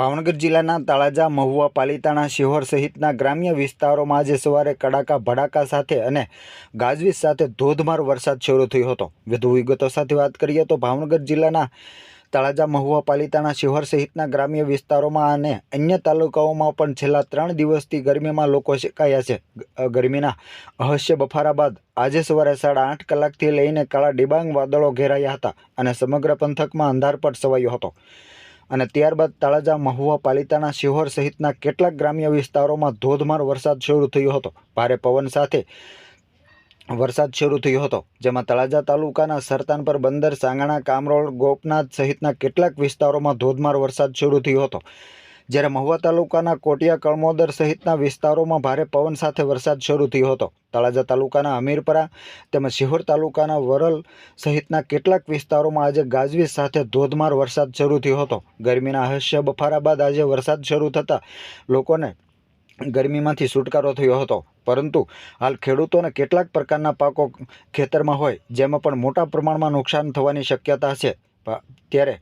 ભાવનગર જિલ્લાના તળાજા મહુવા પાલિતાણા શિહોર સહિતના ગ્રામ્ય વિસ્તારોમાં આજે સવારે કડાકા ભડાકા સાથે અને ગાજવીજ સાથે ધોધમાર વરસાદ શરૂ થયો હતો. વધુ વિગતો સાથે વાત કરીએ તો ભાવનગર જિલ્લાના તળાજા મહુવા પાલિતાણા શિહોર સહિતના ગ્રામ્ય વિસ્તારોમાં અને અન્ય તાલુકાઓમાં પણ છેલ્લા ત્રણ દિવસથી ગરમીમાં લોકો શેકાયા છે. ગરમીના અહસ્ય બફારા બાદ આજે સવારે સાડા આઠ કલાકથી લઈને કાળા ડિબાંગ વાદળો ઘેરાયા હતા અને સમગ્ર પંથકમાં અંધારપટ છવાયો હતો. અને ત્યારબાદ તળાજા મહુવા પાલિતાણા શિહોર સહિતના કેટલાક ગ્રામ્ય વિસ્તારોમાં ધોધમાર વરસાદ શરૂ થયો હતો. ભારે પવન સાથે વરસાદ શરૂ થયો હતો, જેમાં તળાજા તાલુકાના સરતાનપર બંદર, સાંગાણા, કામરોળ, ગોપનાથ સહિતના કેટલાક વિસ્તારોમાં ધોધમાર વરસાદ શરૂ થયો હતો. જ્યારે મહુવા તાલુકાના કોટિયા કળમોદર સહિતના વિસ્તારોમાં ભારે પવન સાથે વરસાદ શરૂ થયો હતો. તળાજા તાલુકાના અમીરપરા તેમજ શિહોર તાલુકાના વરલ સહિતના કેટલાક વિસ્તારોમાં આજે ગાજવીજ સાથે ધોધમાર વરસાદ શરૂ થયો હતો. ગરમીના અહસ્ય બફારા બાદ આજે વરસાદ શરૂ થતાં લોકોને ગરમીમાંથી છુટકારો થયો હતો. પરંતુ હાલ ખેડૂતોને કેટલાક પ્રકારના પાકો ખેતરમાં હોય, જેમાં પણ મોટા પ્રમાણમાં નુકસાન થવાની શક્યતા છે. ત્યારે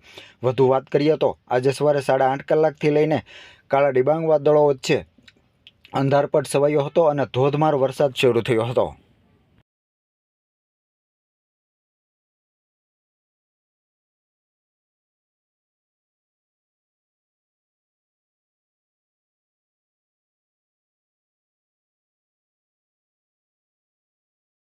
વધુ વાત કરીએ તો આજે સવારે સાડા આઠ કલાકથી લઈને કાળા ડિબાંગ વાદળો વચ્ચે અંધારપટ છવાયો હતો અને ધોધમાર વરસાદ શરૂ થયો હતો.